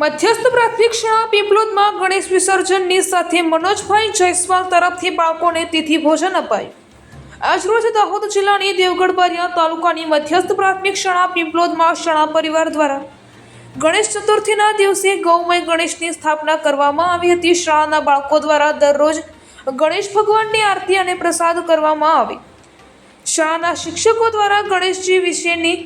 મધ્યસ્થ પ્રાથમિક શાળા પીપલોદમાં ગણેશ વિસર્જનની સાથે મનોજભાઈ જયસ્વાલ તરફથી બાળકોને તિથિ ભોજન અપાયું. આજરોજ દાહોદ જિલ્લાની દેવગઢ બારિયા તાલુકાની મધ્યસ્થ પ્રાથમિક શાળા પીપલોદમાં શાળા પરિવાર દ્વારા ગણેશ ચતુર્થીના દિવસે ગૌમય ગણેશની સ્થાપના કરવામાં આવી હતી. શાળાના બાળકો દ્વારા દરરોજ ગણેશ ભગવાનની આરતી અને પ્રસાદ કરવામાં આવી. શાળાના શિક્ષકો દ્વારા ગણેશજી વિશેની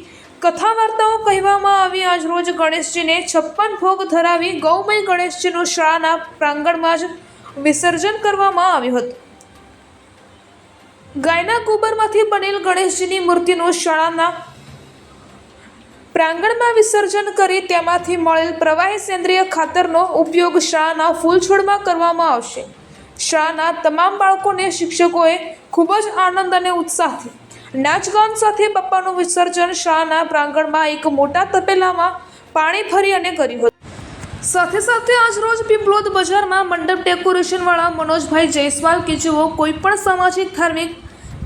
કથા વાર્તાઓ કહેવામાં આવી આજ રોજ ગણેશજીને છપ્પન ભોગ ધરાવી ગૌમય ગણેશજીનું શાળાના પ્રાંગણમાં જ વિસર્જન કરવામાં આવ્યું હતું. ગાયના ગોબરમાંથી બનેલ ગણેશજીની મૂર્તિનું શાળાના પ્રાંગણમાં વિસર્જન કરી તેમાંથી મળેલ પ્રવાહી સેન્દ્રિય ખાતરનો ઉપયોગ શાળાના ફૂલ છોડમાં કરવામાં આવશે. શાળાના તમામ બાળકોને શિક્ષકોએ ખૂબ જ આનંદ અને ઉત્સાહથી નાચગાન સાથે બપ્પાનું વિસર્જન શાહના પ્રાંગણમાં એક મોટા તપેલામાં પાણી ભરી અને કર્યું હતું. સાથે સાથે આજરોજ પીપલોદ બજારમાં મંડપ ડેકોરેશનવાળા મનોજભાઈ જયસ્વાલ કે જેઓ કોઈ પણ સામાજિક, ધાર્મિક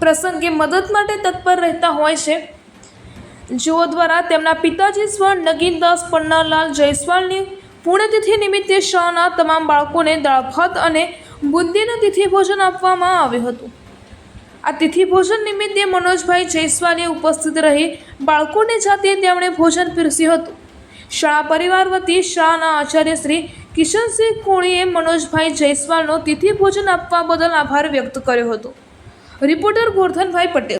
પ્રસંગે મદદ માટે તત્પર રહેતા હોય છે, જેઓ દ્વારા તેમના પિતાજી સ્વ નગીનદાસ પન્નાલાલ જયસ્વાલની પુણ્યતિથિ નિમિત્તે શાહના તમામ બાળકોને દાળ અને બુંદીનું તિથિ ભોજન આપવામાં આવ્યું હતું. આ તિથિ ભોજન નિમિત્તે મનોજભાઈ જયસ્વાલે ઉપસ્થિત રહી બાળકોને જાતે તેમણે ભોજન પીરસ્યું હતું. શાળા પરિવાર વતી શાળાના આચાર્ય શ્રી કિશનસિંહ કોણીએ મનોજભાઈ જયસ્વાલનો તિથિ ભોજન આપવા બદલ આભાર વ્યક્ત કર્યો હતો. રિપોર્ટર ગોરધનભાઈ પટેલ.